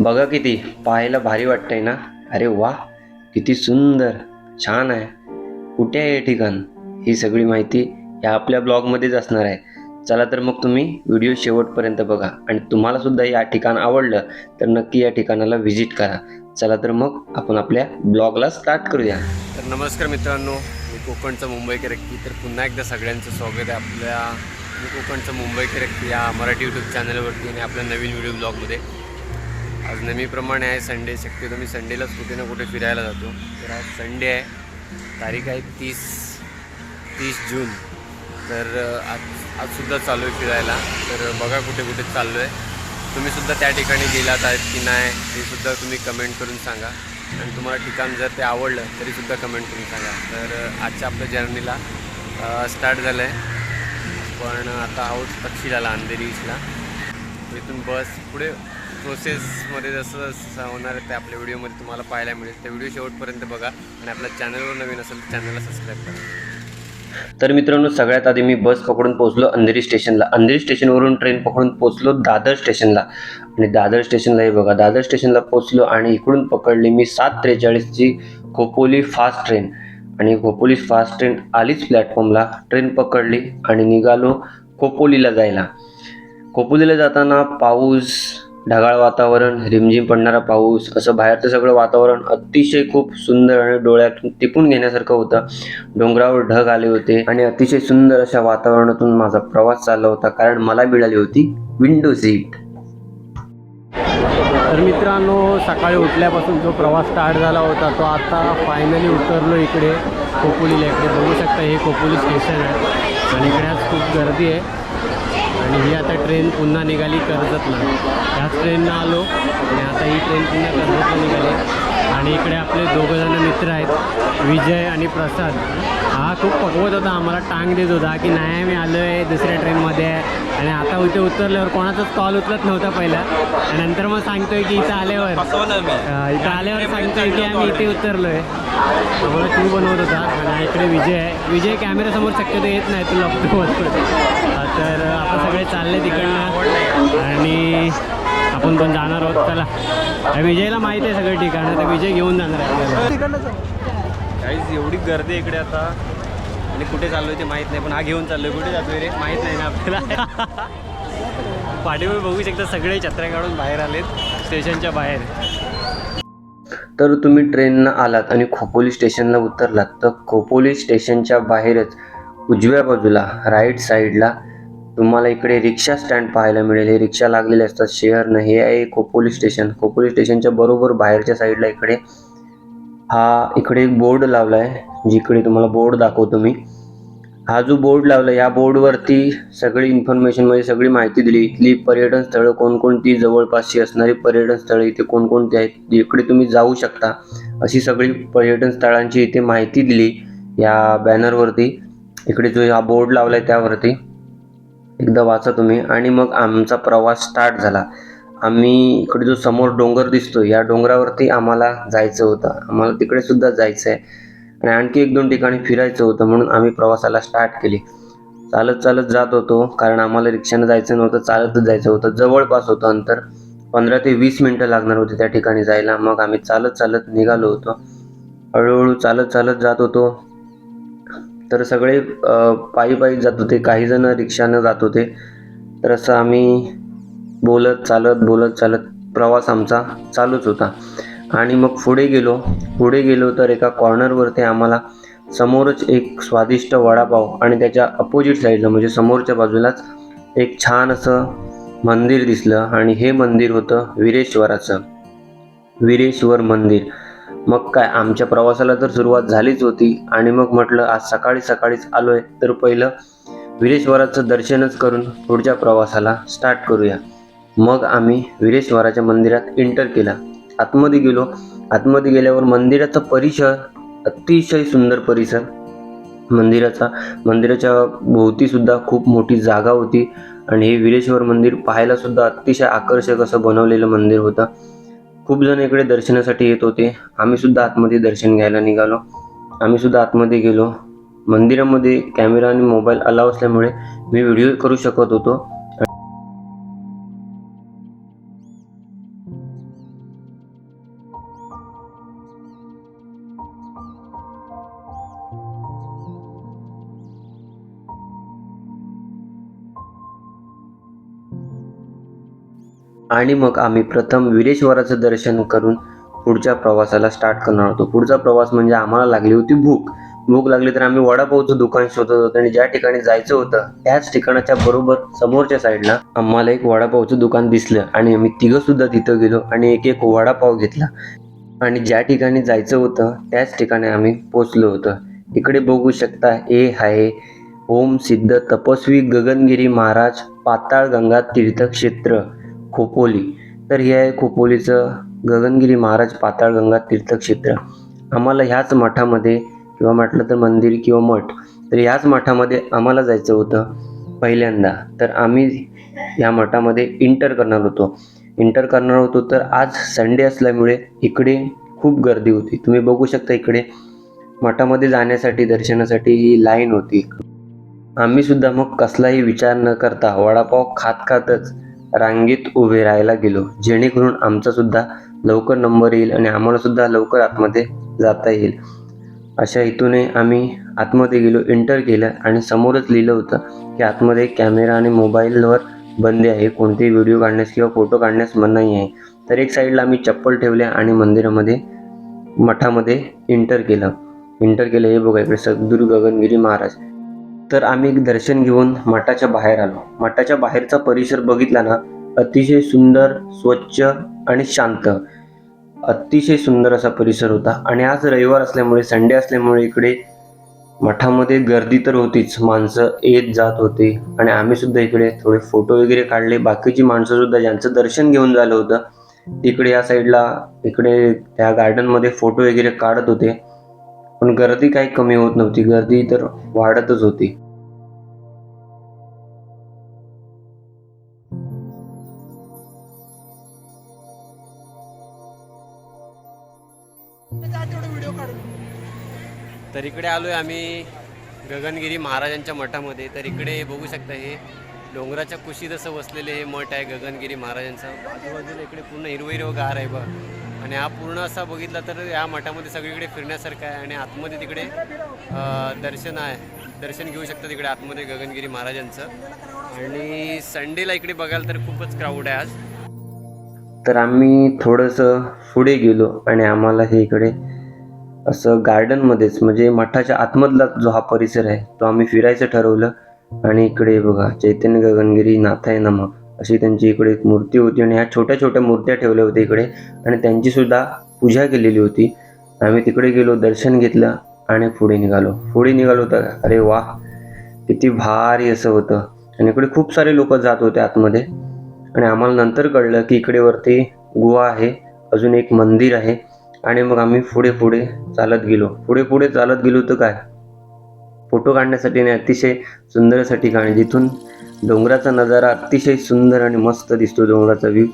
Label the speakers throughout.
Speaker 1: बघा किती पाहायला भारी वाटतंय ना? अरे वा किती सुंदर छान आहे. कुठे आहे हे ठिकाण? ही सगळी माहिती या आपल्या ब्लॉगमध्येच असणार आहे. चला तर मग तुम्ही व्हिडिओ शेवटपर्यंत बघा. आणि तुम्हाला सुद्धा या ठिकाण आवडलं तर नक्की या ठिकाणाला व्हिजिट करा. चला तर मग आपण आपल्या ब्लॉगला स्टार्ट करूया. तर नमस्कार मित्रांनो मी कोकणचं मुंबई व्यक्ती तर पुन्हा एकदा सगळ्यांचं स्वागत आहे आपल्या मी कोकणचं मुंबई व्यक्ती या मराठी यूट्यूब चॅनलवरती आणि आपल्या नवीन व्हिडिओ ब्लॉगमध्ये आज नेहमीप्रमाणे आहे संडे शक्यतो मी संडेलाच कुठे ना कुठे फिरायला जातो. तर आज संडे आहे तारीख आहे तीस तीस जून. तर आज आजसुद्धा चालू आहे फिरायला. तर बघा कुठे कुठे चाललो आहे. तुम्ही सुद्धा त्या ठिकाणी गेलात आहेत की नाही ते सुद्धा तुम्ही कमेंट करून सांगा. आणि तुम्हाला ठिकाण जर ते आवडलं तरीसुद्धा कमेंट करून सांगा. तर आजच्या आपल्या जर्नीला स्टार्ट झालं आहे पण आता आहोत तक्षशिलाला अंधेरी ईस्टला इथून बस पुढे प्रोसेसमध्ये जसं जसं होणार आहे ते आपल्या व्हिडिओमध्ये तुम्हाला पाहायला मिळेल. त्या व्हिडिओ शेवटपर्यंत बघा आणि आपल्या चॅनलवर नवीन असेल तर चॅनलला सबस्क्राईब करा. तर मित्रांनो सगळ्यात आधी मी बस पकडून पोहोचलो अंधेरी स्टेशनला. अंधेरी स्टेशनवरून ट्रेन पकडून पोहोचलो दादर स्टेशनला. आणि दादर स्टेशनला हे बघा दादर स्टेशनला पोहोचलो आणि इकडून पकडली मी सात त्रेचाळीसची खोपोली फास्ट ट्रेन. आणि खोपोली फास्ट ट्रेन आलीच प्लॅटफॉर्मला ट्रेन पकडली आणि निघालो खोपोलीला जायला. खोपोलीला जाताना पाऊस ढगाळ वातावरण रिमझिम पडणारा पाऊस असं बाहेरचं सगळं वातावरण अतिशय खूप सुंदर आणि डोळ्यातून टिपून घेण्यासारखं होतं. डोंगरावर ढग आले होते आणि अतिशय सुंदर अशा वातावरणातून माझा प्रवास चालला होता कारण मला मिळाली होती विंडो सीट.
Speaker 2: तर मित्रांनो सकाळी उठल्यापासून जो प्रवास स्टार्ट झाला होता तो आता फायनली उतरलो इकडे. खोपोलीला इकडे बघू शकता हे खोपोली स्टेशन आहे. आणि इकडे आज खूप गर्दी आहे. आणि ही आता ट्रेन पुन्हा निघाली कर्जतला. ह्याच ट्रेननं आलो आणि आता ही ट्रेन पुन्हा कर्जतला निघाली. आणि इकडे आपले दोघं जण मित्र आहेत विजय आणि प्रसाद. हा खूप पकवत होता आम्हाला टांग देत होता की नाही मी आलो आहे दुसऱ्या ट्रेनमध्ये. आहे आणि आता इथे उतरल्यावर कोणाचाच कॉल उचलत नव्हता पहिला. आणि नंतर मग सांगतोय की इथं आल्यावर. इथं आल्यावर सांगतोय की आम्ही इथे उतरलोय. आम्हाला तू बनवत होता. आणि इकडे विजय आहे. विजय कॅमेऱ्यासमोर शक्यतो येत नाही तू लपतो तर आपण सगळे चालले तिकडनं. आणि आपण पण जाणार आहोत. चला. अं, विजयला माहिती आहे सगळं ठिकाणं तर विजय घेऊन जाणार आहे. काहीच एवढी गर्दी आहे इकडे आता. आणि कुठे चाललोय ते माहीत नाही पण हा घेऊन चाललोय. कुठे जातोय रे? माहीत नाही ना आपल्याला. पाठीवर बघू शकता सगळे छत्र्या काढून बाहेर आलेत स्टेशनच्या बाहेर.
Speaker 1: तर तुम्ही ट्रेननं आलात आणि खोपोली स्टेशनला उतरलात तर खोपोली स्टेशनच्या बाहेरच उजव्या बाजूला राईट साईडला तुम्हाला इकडे रिक्षा स्टँड पाहायला मिळेल. हे रिक्षा लागलेले असतात शेअरनं हे आहे खोपोली स्टेशन. खोपोली स्टेशनच्या बरोबर बाहेरच्या साईडला इकडे हा इकडे एक बोर्ड लावला आहे जिकडे तुम्हाला बोर्ड दाखवतो मी. हा जो बोर्ड लावला या बोर्डवरती सगळी इन्फॉर्मेशन म्हणजे सगळी माहिती दिली. इथली पर्यटन स्थळं कोणकोणती जवळपासची असणारी पर्यटन स्थळं इथे कोणकोणती आहेत इकडे तुम्ही जाऊ शकता. अशी सगळी पर्यटन स्थळांची इथे माहिती दिली या बॅनरवरती इकडे जो हा बोर्ड लावला आहे त्यावरती. एकदा वाचा तुम्ही. आणि मग आमचा प्रवास स्टार्ट झाला. आम्ही इकडे जो समोर डोंगर दिसतो या डोंगरावरती आम्हाला जायचं होतं. आम्हाला तिकडे सुद्धा जायचं आहे आणि आणखी एक दोन ठिकाणी फिरायचं होतं म्हणून आम्ही प्रवासाला स्टार्ट केली. चालत चालत जात होतो कारण आम्हाला रिक्षानं जायचं नव्हतं चालतच जायचं होतं. जवळपास होतं अंतर पंधरा ते वीस मिनटं लागणार होती त्या ठिकाणी जायला. मग आम्ही चालत चालत निघालो होतो. हळूहळू चालत चालत जात होतो. तर सगळे पायी पायी जात होते. काही जण रिक्षानं जात होते. तर असं आम्ही बोलत चालत बोलत चालत प्रवास आमचा चालूच होता. आणि मग पुढे गेलो. पुढे गेलो तर एका कॉर्नरवरती आम्हाला समोरच एक स्वादिष्ट वडापाव आणि त्याच्या अपोजिट साईडला म्हणजे समोरच्या बाजूलाच एक छान असं मंदिर दिसलं. आणि हे मंदिर होतं विरेश्वराचं. विरेश्वर मंदिर. मग काय आमच्या प्रवासाला तर सुरुवात झालीच होती आणि मग म्हटलं आज सकाळी सकाळीच आलोय. तर पहिलं विरेश्वराचं दर्शनच करून पुढच्या प्रवासाला स्टार्ट करूया. मग आम्ही विरेश्वराच्या मंदिरात एंटर केला. आतमध्ये गेलो. आतमध्ये गेल्यावर मंदिराचा परिसर अतिशय सुंदर परिसर. मंदिराचा मंदिराच्या भोवतीसुद्धा खूप मोठी जागा होती. आणि हे विरेश्वर मंदिर पाहायला सुद्धा अतिशय आकर्षक असं बनवलेलं मंदिर होतं. खूप जण इकडे दर्शनासाठी येत होते. आम्ही सुद्धा आतमध्ये दर्शन घ्यायला निघालो. आम्ही सुद्धा आतमध्ये गेलो. मंदिरामध्ये कॅमेरा आणि मोबाईल अलाव असल्यामुळे मी व्हिडिओ करू शकत होतो. आणि मग आम्ही प्रथम विरेश्वराचं दर्शन करून पुढच्या प्रवासाला स्टार्ट करणार होतो. पुढचा प्रवास म्हणजे आम्हाला लागली होती भूक. भूक लागली तर आम्ही वडापावचं दुकान शोधत होतो आणि ज्या ठिकाणी जायचं होतं त्याच ठिकाणाच्या बरोबर समोरच्या साईडला आम्हाला एक वडापावचं दुकान दिसलं आणि आम्ही तिघं सुद्धा तिथं गेलो आणि एक एक वडापाव घेतला. आणि ज्या ठिकाणी जायचं होतं त्याच ठिकाणी आम्ही पोचलो होतो. इकडे बघू शकता ए आहे ओम सिद्ध तपस्वी गगनगिरी महाराज पाताळ गंगा तीर्थक्षेत्र. खोपोली. तर हे आहे खोपोलीचं गगनगिरी महाराज पाताळगंगा तीर्थक्षेत्र. आम्हाला ह्याच मठामध्ये किंवा म्हटलं तर मंदिर किंवा मठ तर ह्याच मठामध्ये आम्हाला जायचं होतं पहिल्यांदा. तर आम्ही या मठामध्ये इंटर करणार होतो. इंटर करणार होतो तर आज संडे असल्यामुळे इकडे खूप गर्दी होती. तुम्ही बघू शकता इकडे मठामध्ये जाण्यासाठी दर्शनासाठी ही लाईन होती. आम्ही सुद्धा मग कसलाही विचार न करता वडापाव खात खातच रांगेत उभे राहायला गेलो. जेणेकरून आमचा सुद्धा लवकर नंबर येईल आणि आम्हाला सुद्धा लवकर आतमध्ये जाता येईल. अशा हेतूने आम्ही आतमध्ये गेलो एंटर केलं आणि समोरच लिहिलं होतं की आतमध्ये कॅमेरा आणि मोबाईलवर बंदी आहे. कोणतेही व्हिडिओ काढण्यास किंवा फोटो काढण्यास मनाई आहे. तर एक साईडला आम्ही चप्पल ठेवल्या आणि मंदिरामध्ये मठामध्ये इंटर केलं. इंटर केलं. हे बघा इकडे सद्गुरू गगनगिरी महाराज. तर आम्ही एक दर्शन घेऊन मठाच्या बाहेर आलो. मठाच्या बाहेरचा परिसर बघितला ना अतिशय सुंदर स्वच्छ आणि शांत. अतिशय सुंदर असा परिसर होता. आणि आज रविवार असल्यामुळे संडे असल्यामुळे इकडे मठामध्ये गर्दी तर होतीच. माणसं येत जात होते. आणि आम्ही सुद्धा इकडे थोडे फोटो वगैरे काढले. बाकीची माणसं सुद्धा ज्यांचं दर्शन घेऊन झालं होतं तिकडे या साईडला इकडे त्या गार्डनमध्ये फोटो वगैरे काढत होते. पण गर्दी काही कमी होत नव्हती. गर्दी तर वाढतच होती.
Speaker 2: तर इकडे आलोय आम्ही गगनगिरी महाराजांच्या मठामध्ये. तर इकडे बघू शकता हे डोंगराच्या कुशीत असं वसलेले हे मठ आहे गगनगिरी महाराजांचं. आजूबाजूला इकडे पूर्ण हिरवं हिरवं गार आहे बघ. आणि हा पूर्ण असा बघितला तर या मठामध्ये सगळीकडे फिरण्यासारखं आहे आणि आतमध्ये तिकडे दर्शन आहे. दर्शन घेऊ शकता तिकडे आतमध्ये गगनगिरी महाराजांचं. आणि संडेला इकडे बघायला तर खूपच क्राऊड आहे आज.
Speaker 1: तर आम्ही थोडंसं पुढे गेलो आणि आम्हाला हे इकडे असं गार्डनमध्येच म्हणजे मठाच्या आतमधला जो हा परिसर आहे तो आम्ही फिरायचं ठरवलं. आणि इकडे बघा चैतन्य गगनगिरी नाथाय नम. अशी त्यांची इकडे एक मूर्ती होती आणि ह्या छोट्या छोट्या मूर्त्या ठेवल्या होत्या इकडे. आणि त्यांचीसुद्धा पूजा केलेली होती. आम्ही तिकडे गेलो दर्शन घेतलं आणि पुढे निघालो. पुढे निघालो तर अरे वा किती भारी असं होतं. आणि इकडे खूप सारे लोक जात होते आतमध्ये. आणि आम्हाला नंतर कळलं की इकडे वरती गुहा आहे अजून एक मंदिर आहे. आणि मग आम्ही पुढे पुढे चालत गेलो. पुढे पुढे चालत गेलो तर काय? फोटो काढण्यासाठी आणि अतिशय सुंदर असं ठिकाण आहे. जिथून डोंगराचा नजारा अतिशय सुंदर आणि मस्त दिसतो डोंगराचा व्ह्यू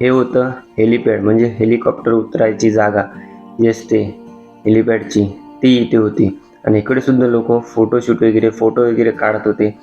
Speaker 1: हे होतं हेलिपॅड म्हणजे हेलिकॉप्टर उतरायची जागा. जी असते हेलिपॅडची ती इथे होती. आणि इकडे सुद्धा लोक फोटोशूट वगैरे फोटो वगैरे काढत होते.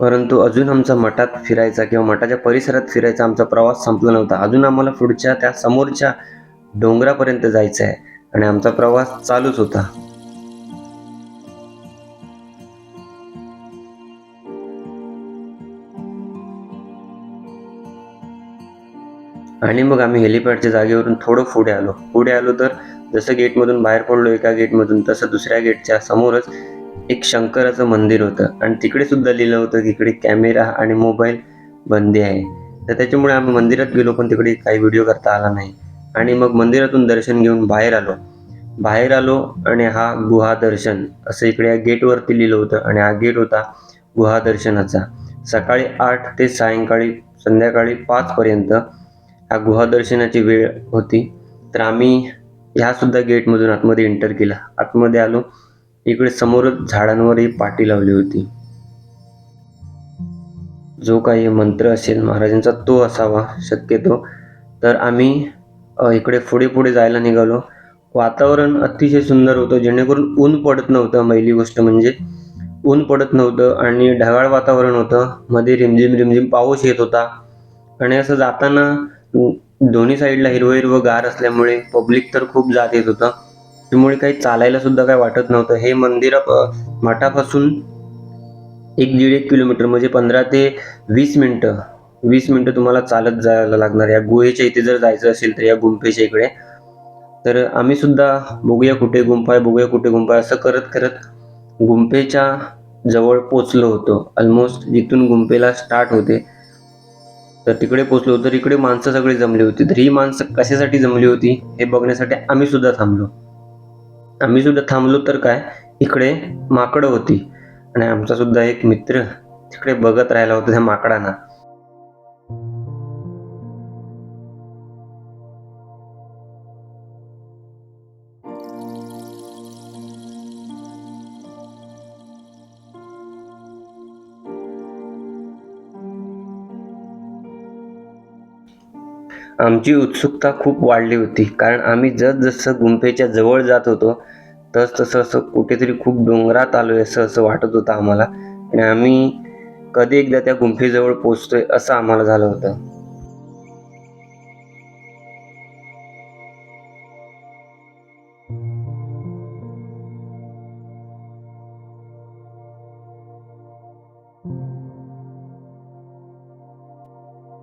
Speaker 1: परंतु अजून आमचा मठात फिरायचा किंवा मठाच्या परिसरात फिरायचा आमचा प्रवास संपला नव्हता. अजून आम्हाला पुढच्या त्या समोरच्या डोंगरापर्यंत जायचं आहे आणि आमचा प्रवास चालूच होता. आणि मग आम्ही हेलिपॅडच्या जागेवरून थोडं पुढे आलो. पुढे आलो तर जसं गेटमधून बाहेर पडलो एका गेटमधून तसं दुसऱ्या गेटच्या समोरच एक शंकराचं मंदिर होतं. आणि तिकडे सुद्धा लिहिलं होतं की इकडे कॅमेरा आणि मोबाईल बंदी आहे. तर त्याच्यामुळे आम्ही मंदिरात गेलो पण तिकडे काही व्हिडिओ करता आला नाही. आणि मग मंदिरातून दर्शन घेऊन बाहेर आलो. बाहेर आलो आणि हा गुहा दर्शन असं इकडे या गेटवरती लिहिलं होतं. आणि हा गेट होता गुहा दर्शनाचा. सकाळी आठ ते सायंकाळी संध्याकाळी पाचपर्यंत हा गुहादर्शनाची वेळ होती. तर आम्ही ह्यासुद्धा गेटमधून आतमध्ये एंटर केला. आतमध्ये आलो. इकडे समोरच झाडांवरही पाटी लावली होती. जो काही मंत्र असेल महाराजांचा तो असावा शक्यतो. तर आम्ही इकडे पुढे पुढे जायला निघालो. वातावरण अतिशय सुंदर होतं. जेणेकरून ऊन पडत नव्हतं. पहिली गोष्ट म्हणजे ऊन पडत नव्हतं आणि ढगाळ वातावरण होतं. मध्ये रिमझिम रिमझिम पाऊस येत होता. आणि असं जाताना दोन्ही साईडला हिरवं हिरवं गार असल्यामुळे पब्लिक तर खूप जात येत होतं. त्यामुळे काही चालायला सुद्धा काही वाटत नव्हतं. हे मंदिर मठापासून एक दीड एक किलोमीटर म्हणजे पंधरा ते वीस मिनटं वीस मिनटं तुम्हाला चालत जायला लागणार. या गुहेच्या इथे जर जायचं असेल तर या गुंफेच्या इकडे. तर आम्ही सुद्धा बघूया कुठे गुंफा आहे बघूया कुठे गुंफा आहे. असं करत करत गुंफेच्या जवळ पोचलो होतो. ऑलमोस्ट जिथून गुंफेला स्टार्ट होते. तर तिकडे पोचलो तर इकडे माणसं सगळी जमली होती. तर ही माणसं कशासाठी जमली होती हे बघण्यासाठी आम्ही सुद्धा थांबलो. आम्ही सुद्धा थांबलो तर काय? इकडे माकडं होती. आणि आमचा सुद्धा एक मित्र तिकडे बघत राहिला होता त्या माकडांना. आमची उत्सुकता खूप वाढली होती. कारण आम्ही जसजसं गुंफेच्या जवळ जात होतो तस तसं असं कुठेतरी खूप डोंगरात आलोय असं असं वाटत होतं आम्हाला. आणि आम्ही कधी एकदा त्या गुंफेजवळ पोचतोय असं आम्हाला झालं होतं.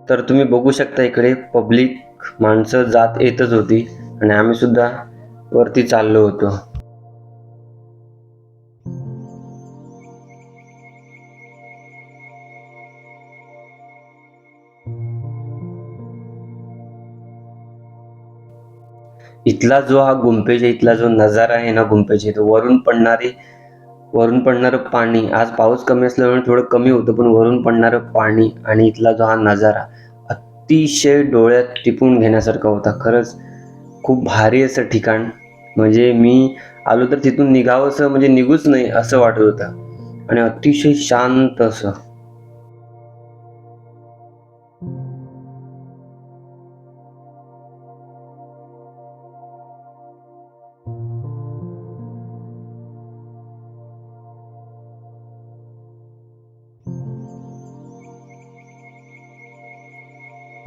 Speaker 1: तर तुम्ही बघू शकता इकडे पब्लिक माणसं जात येतच होती आणि आम्ही सुद्धा वरती चाललो होतो. इथला जो हा गुंफेच्या इथला जो नजारा आहे ना गुंफेच्या इथं वरून पडणारे वरून पडणारं पाणी आज पाऊस कमी असल्यामुळे थोडं कमी होतं पण वरून पडणारं पाणी आणि इथला जो हा नजारा अतिशय डोळ्यात टिपून घेण्यासारखा होता. खरंच खूप भारी असं ठिकाण. म्हणजे मी आलो तर तिथून निघावंसं म्हणजे निघूच नाही असं वाटत होतं. आणि अतिशय शांत असं.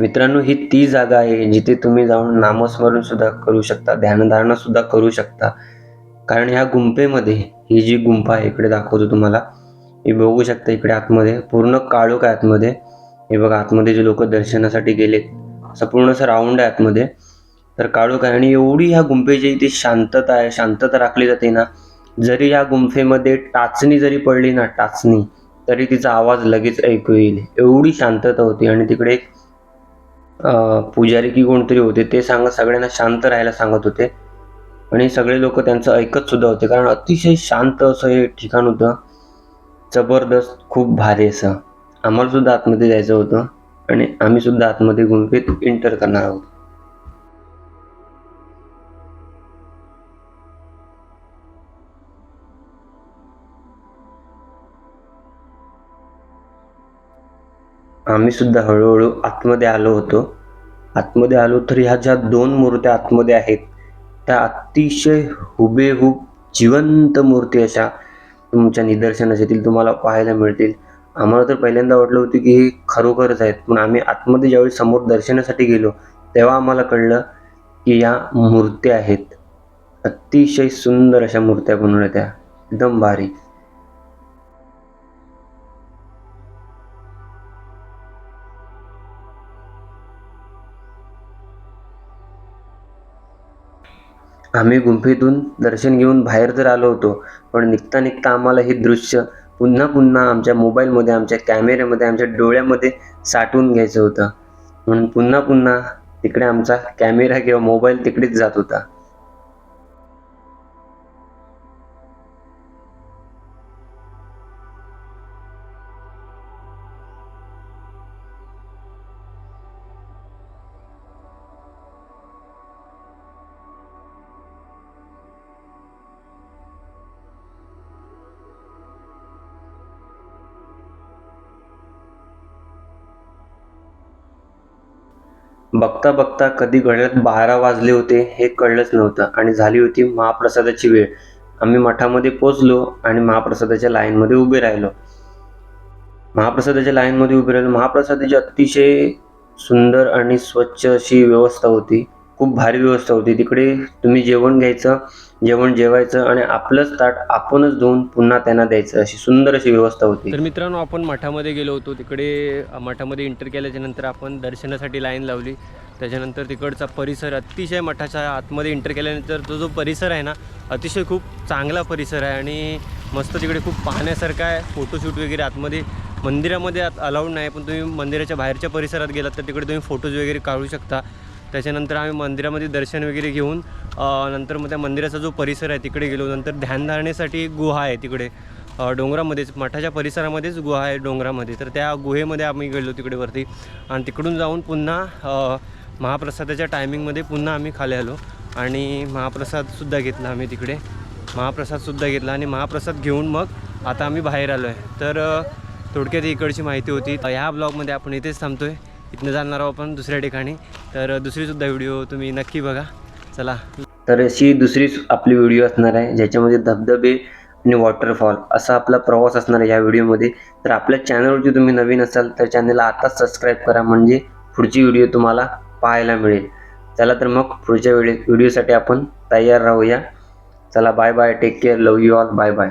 Speaker 1: मित्रांनो ही ती जागा आहे जिथे तुम्ही जाऊन नामस्मरण सुद्धा करू शकता ध्यानधारणा सुद्धा करू शकता. कारण ह्या गुंफेमध्ये ही जी गुंफा आहे इकडे दाखवतो तुम्हाला. हे बघू शकता इकडे आतमध्ये पूर्ण काळोख आहे आतमध्ये. हे बघा आतमध्ये जे लोक दर्शनासाठी गेलेत असं पूर्ण असं राऊंड आहे आतमध्ये. तर काळोख आहे आणि एवढी ह्या गुंफेची इथे शांतता आहे शांतता राखली जाते ना जरी या गुंफेमध्ये टाचणी जरी पडली ना टाचणी तरी तिचा आवाज लगेच ऐकू येईल. एवढी शांतता होती आणि तिकडे एक पुजारी की कोणतरी होते ते सांगत सगळ्यांना शांत राहायला सांगत होते. आणि सगळे लोक त्यांचं ऐकत सुद्धा होते कारण अतिशय शांत असं हे ठिकाण होतं. जबरदस्त खूप भारी असं. आम्हाला सुद्धा आतमध्ये जायचं होतं. आणि आम्ही सुद्धा आतमध्ये गुंफेत एंटर करणार आहोत. आम्ही सुद्धा हळूहळू आतमध्ये आलो होतो. आतमध्ये आलो तर ह्या ज्या दोन मूर्त्या आतमध्ये आहेत त्या अतिशय हुबेहूब जिवंत मूर्ती अशा तुमच्या निदर्शनास येतील तुम्हाला पाहायला मिळतील. आम्हाला तर पहिल्यांदा वाटलं होतं की हे खरोखरच आहेत पण आम्ही आतमध्ये ज्यावेळी समोर दर्शनासाठी गेलो तेव्हा आम्हाला कळलं की या मूर्त्या आहेत. अतिशय सुंदर अशा मूर्त्या बनवल्या त्या एकदम भारी. आम्ही गुंफेतून दर्शन घेऊन बाहेर तर आलो होतो पण निघता निघता आम्हाला हे दृश्य पुन्हा पुन्हा आमच्या मोबाईलमध्ये आमच्या कॅमेऱ्यामध्ये आमच्या डोळ्यामध्ये साठवून घ्यायचं होतं. म्हणून पुन्हा पुन्हा तिकडे आमचा कॅमेरा किंवा मोबाईल तिकडेच जात होता. बघता बघता कधी घड्याळात बारा वाजले होते हे कळलंच नव्हतं आणि झाली होती महाप्रसादाची वेळ. आम्ही मठामध्ये पोचलो आणि महाप्रसादाच्या लाईनमध्ये उभे राहिलो. महाप्रसादाच्या लाईनमध्ये उभे राहिलो. महाप्रसादाची अतिशय सुंदर आणि स्वच्छ अशी व्यवस्था होती. खूप भारी व्यवस्था होती. तिकडे तुम्ही जेवण घ्यायचं जेवण जेवायचं आणि आपलंच ताट आपणच धुवून पुन्हा त्यांना द्यायचं. अशी सुंदर अशी व्यवस्था होती.
Speaker 2: तर मित्रांनो आपण मठामध्ये गेलो होतो. तिकडे मठामध्ये इंटर केल्याच्यानंतर आपण दर्शनासाठी लाईन लावली. त्याच्यानंतर तिकडचा परिसर अतिशय मठाच्या आतमध्ये इंटर केल्यानंतर तो जो परिसर आहे ना अतिशय खूप चांगला परिसर आहे आणि मस्त तिकडे खूप पाहण्यासारखं आहे. फोटोशूट वगैरे आतमध्ये मंदिरामध्ये आत अलाउड नाही पण तुम्ही मंदिराच्या बाहेरच्या परिसरात गेलात तर तिकडे तुम्ही फोटोज वगैरे काढू शकता. त्याच्यानंतर आम्ही मंदिरामध्ये दर्शन वगैरे घेऊन नंतर मग त्या मंदिराचा जो परिसर आहे तिकडे गेलो. नंतर ध्यानधारणेसाठी एक गुहा आहे तिकडे. डोंगरामध्येच मठाच्या परिसरामध्येच गुहा आहे डोंगरामध्ये. तर त्या गुहेमध्ये आम्ही गेलो तिकडे वरती. आणि तिकडून जाऊन पुन्हा महाप्रसादाच्या टायमिंगमध्ये पुन्हा आम्ही खाली आलो. आणि महाप्रसादसुद्धा घेतला आम्ही तिकडे. महाप्रसादसुद्धा घेतला आणि महाप्रसाद घेऊन मग आता आम्ही बाहेर आलो आहे तर थोडक्यात इकडची माहिती होती. ह्या ब्लॉगमध्ये आपण इथेच थांबतो आहे इथनं जाणार आहोत आपण दुसऱ्या ठिकाणी. तर दुसरीसुद्धा व्हिडिओ तुम्ही नक्की बघा. चला.
Speaker 1: तर अशी दुसरी आपली व्हिडिओ असणार आहे ज्याच्यामध्ये धबधबे आणि वॉटरफॉल असा आपला प्रवास असणार आहे या व्हिडिओमध्ये. तर आपल्या चॅनलवरती तुम्ही नवीन असाल तर चॅनलला आताच सबस्क्राईब करा म्हणजे पुढची व्हिडिओ तुम्हाला पाहायला मिळेल. चला तर मग पुढच्या व्हिडिओ व्हिडिओसाठी आपण तयार राहूया. चला bye bye take care love you all bye bye